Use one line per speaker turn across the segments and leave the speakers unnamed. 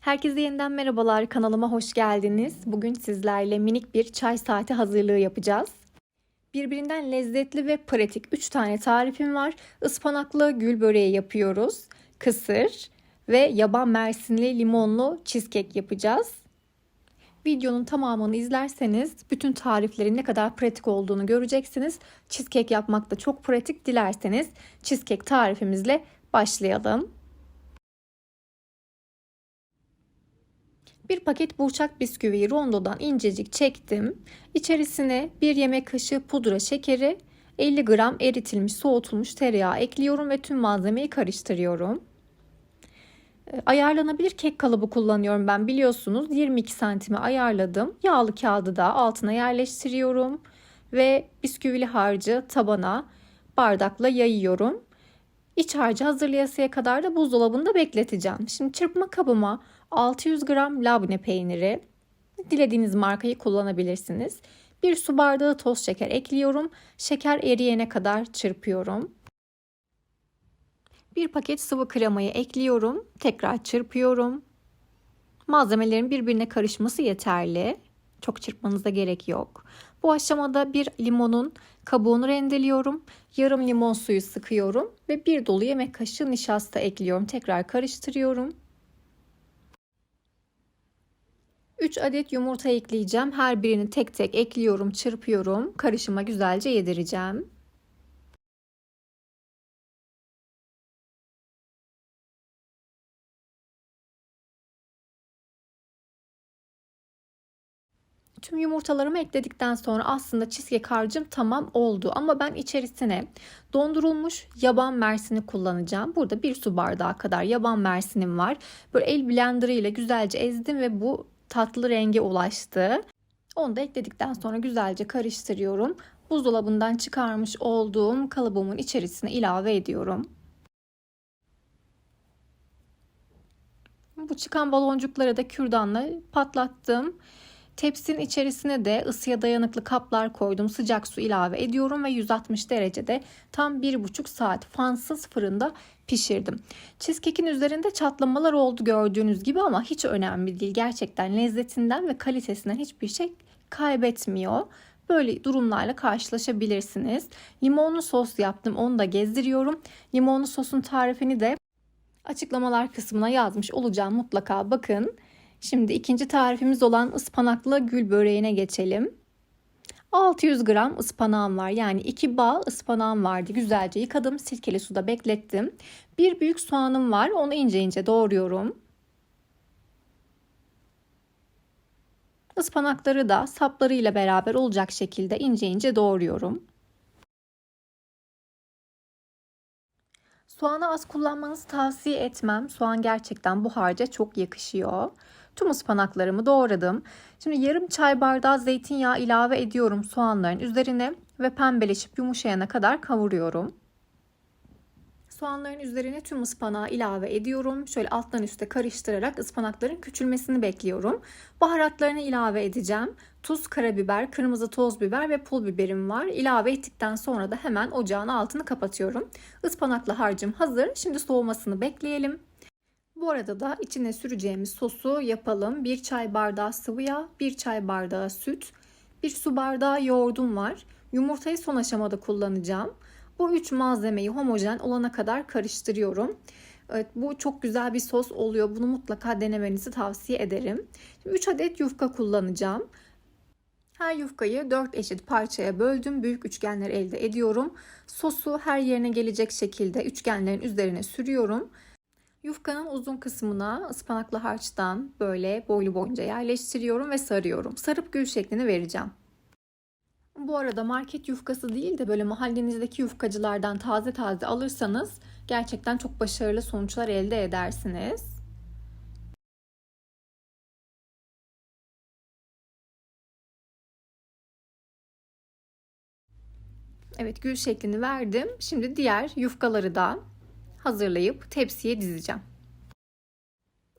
Herkese yeniden merhabalar. Kanalıma hoş geldiniz. Bugün sizlerle minik bir çay saati hazırlığı yapacağız. Birbirinden lezzetli ve pratik 3 tane tarifim var. Ispanaklı gül böreği yapıyoruz. Kısır ve yaban mersinli limonlu cheesecake yapacağız. Videonun tamamını izlerseniz bütün tariflerin ne kadar pratik olduğunu göreceksiniz. Cheesecake yapmak da çok pratik. Dilerseniz cheesecake tarifimizle başlayalım. Bir paket burçak bisküviyi rondodan incecik çektim. İçerisine bir yemek kaşığı pudra şekeri, 50 gram eritilmiş soğutulmuş tereyağı ekliyorum ve tüm malzemeyi karıştırıyorum. Ayarlanabilir kek kalıbı kullanıyorum ben biliyorsunuz 22 santime ayarladım. Yağlı kağıdı da altına yerleştiriyorum ve bisküvili harcı tabana bardakla yayıyorum. İç harcı hazırlayasıya kadar da buzdolabında bekleteceğim. Şimdi çırpma kabıma 600 gram labne peyniri, dilediğiniz markayı kullanabilirsiniz. Bir su bardağı toz şeker ekliyorum. Şeker eriyene kadar çırpıyorum. Bir paket sıvı kremayı ekliyorum. Tekrar çırpıyorum. Malzemelerin birbirine karışması yeterli. Çok çırpmanıza gerek yok. Bu aşamada bir limonun kabuğunu rendeliyorum. Yarım limon suyu sıkıyorum ve bir dolu yemek kaşığı nişasta ekliyorum. Tekrar karıştırıyorum. 3 adet yumurta ekleyeceğim. Her birini tek tek ekliyorum, çırpıyorum. Karışıma güzelce yedireceğim. Tüm yumurtalarımı ekledikten sonra aslında cheesecake harcım tamam oldu. Ama ben içerisine dondurulmuş yaban mersini kullanacağım. Burada bir su bardağı kadar yaban mersinim var. Böyle el blenderı ile güzelce ezdim ve bu tatlı renge ulaştı. Onu da ekledikten sonra güzelce karıştırıyorum. Buzdolabından çıkarmış olduğum kalıbımın içerisine ilave ediyorum. Bu çıkan baloncukları da kürdanla patlattım. Tepsinin içerisine de ısıya dayanıklı kaplar koydum. Sıcak su ilave ediyorum ve 160 derecede tam 1,5 saat fansız fırında pişirdim. Cheesecake'in üzerinde çatlamalar oldu gördüğünüz gibi ama hiç önemli değil. Gerçekten lezzetinden ve kalitesinden hiçbir şey kaybetmiyor. Böyle durumlarla karşılaşabilirsiniz. Limonlu sos yaptım. Onu da gezdiriyorum. Limonlu sosun tarifini de açıklamalar kısmına yazmış olacağım. Mutlaka bakın. Şimdi ikinci tarifimiz olan ıspanaklı gül böreğine geçelim. 600 gram ıspanağım var. Yani 2 bağ ıspanağım vardı. Güzelce yıkadım. Sirkeli suda beklettim. Bir büyük soğanım var. Onu ince ince doğruyorum. Ispanakları da saplarıyla beraber olacak şekilde ince ince doğruyorum. Soğanı az kullanmanızı tavsiye etmem. Soğan gerçekten bu harca çok yakışıyor. Tüm ıspanaklarımı doğradım. Şimdi yarım çay bardağı zeytinyağı ilave ediyorum soğanların üzerine ve pembeleşip yumuşayana kadar kavuruyorum. Soğanların üzerine tüm ıspanağı ilave ediyorum. Şöyle alttan üste karıştırarak ıspanakların küçülmesini bekliyorum. Baharatlarını ilave edeceğim. Tuz, karabiber, kırmızı toz biber ve pul biberim var. İlave ettikten sonra da hemen ocağın altını kapatıyorum. Ispanaklı harcım hazır. Şimdi soğumasını bekleyelim. Bu arada da içine süreceğimiz sosu yapalım. 1 çay bardağı sıvı yağ, 1 çay bardağı süt, 1 su bardağı yoğurdum var. Yumurtayı son aşamada kullanacağım. Bu üç malzemeyi homojen olana kadar karıştırıyorum. Evet, bu çok güzel bir sos oluyor. Bunu mutlaka denemenizi tavsiye ederim. Şimdi 3 adet yufka kullanacağım. Her yufkayı 4 eşit parçaya böldüm. Büyük üçgenler elde ediyorum. Sosu her yerine gelecek şekilde üçgenlerin üzerine sürüyorum. Yufkanın uzun kısmına ıspanaklı harçtan böyle boylu boyunca yerleştiriyorum ve sarıyorum. Sarıp gül şeklini vereceğim. Bu arada market yufkası değil de böyle mahallenizdeki yufkacılardan taze taze alırsanız gerçekten çok başarılı sonuçlar elde edersiniz. Evet gül şeklini verdim. Şimdi diğer yufkaları da hazırlayıp tepsiye dizeceğim.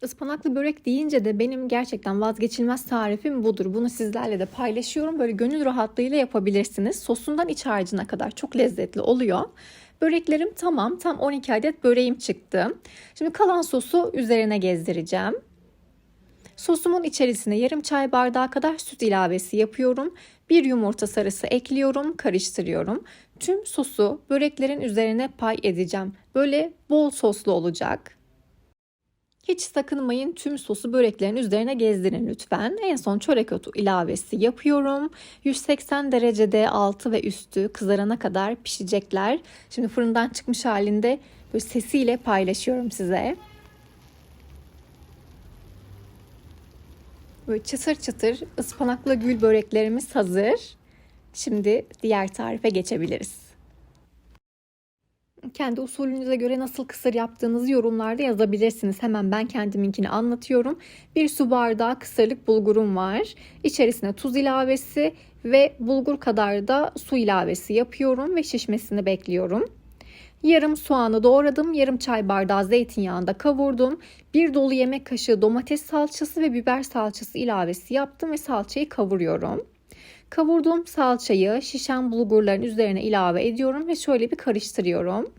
Ispanaklı börek deyince de benim gerçekten vazgeçilmez tarifim budur. Bunu sizlerle de paylaşıyorum. Böyle gönül rahatlığıyla yapabilirsiniz. Sosundan iç harcına kadar çok lezzetli oluyor. Böreklerim tamam. Tam 12 adet böreğim çıktı. Şimdi kalan sosu üzerine gezdireceğim. Sosumun içerisine yarım çay bardağı kadar süt ilavesi yapıyorum. Bir yumurta sarısı ekliyorum, karıştırıyorum. Tüm sosu böreklerin üzerine pay edeceğim. Böyle bol soslu olacak. Hiç sakınmayın tüm sosu böreklerin üzerine gezdirin lütfen. En son çörek otu ilavesi yapıyorum. 180 derecede altı ve üstü kızarana kadar pişecekler. Şimdi fırından çıkmış halinde böyle sesiyle paylaşıyorum size. Böyle çıtır çıtır ıspanaklı gül böreklerimiz hazır. Şimdi diğer tarife geçebiliriz. Kendi usulünüze göre nasıl kısır yaptığınızı yorumlarda yazabilirsiniz. Hemen ben kendiminkini anlatıyorum. Bir su bardağı kısırlık bulgurum var. İçerisine tuz ilavesi ve bulgur kadar da su ilavesi yapıyorum ve şişmesini bekliyorum. Yarım soğanı doğradım. Yarım çay bardağı zeytinyağında kavurdum. Bir dolu yemek kaşığı domates salçası ve biber salçası ilavesi yaptım ve salçayı kavuruyorum. Kavurduğum salçayı şişen bulgurların üzerine ilave ediyorum ve şöyle bir karıştırıyorum.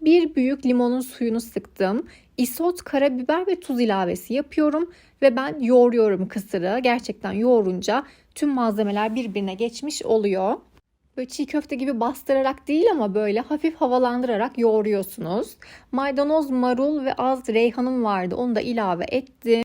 Bir büyük limonun suyunu sıktım. Isot, karabiber ve tuz ilavesi yapıyorum ve ben yoğuruyorum kısırı. Gerçekten yoğurunca tüm malzemeler birbirine geçmiş oluyor. Böyle çiğ köfte gibi bastırarak değil ama böyle hafif havalandırarak yoğuruyorsunuz. Maydanoz, marul ve az reyhanım vardı. Onu da ilave ettim.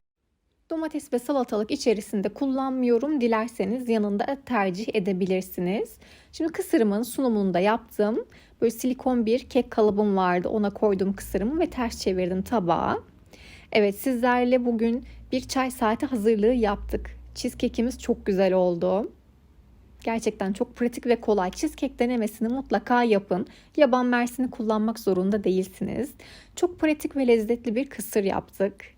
Domates ve salatalık içerisinde kullanmıyorum. Dilerseniz yanında tercih edebilirsiniz. Şimdi kısırımın sunumunu da yaptım. Böyle silikon bir kek kalıbım vardı. Ona koydum kısırımı ve ters çevirdim tabağa. Evet sizlerle bugün bir çay saati hazırlığı yaptık. Cheesecake'imiz çok güzel oldu. Gerçekten çok pratik ve kolay. Cheesecake denemesini mutlaka yapın. Yaban mersini kullanmak zorunda değilsiniz. Çok pratik ve lezzetli bir kısır yaptık.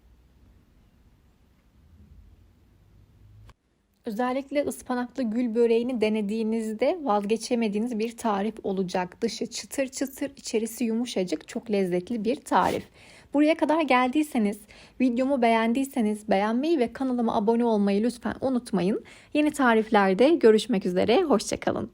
Özellikle ıspanaklı gül böreğini denediğinizde vazgeçemediğiniz bir tarif olacak. Dışı çıtır çıtır, içerisi yumuşacık, çok lezzetli bir tarif. Buraya kadar geldiyseniz, videomu beğendiyseniz beğenmeyi ve kanalıma abone olmayı lütfen unutmayın. Yeni tariflerde görüşmek üzere, hoşçakalın.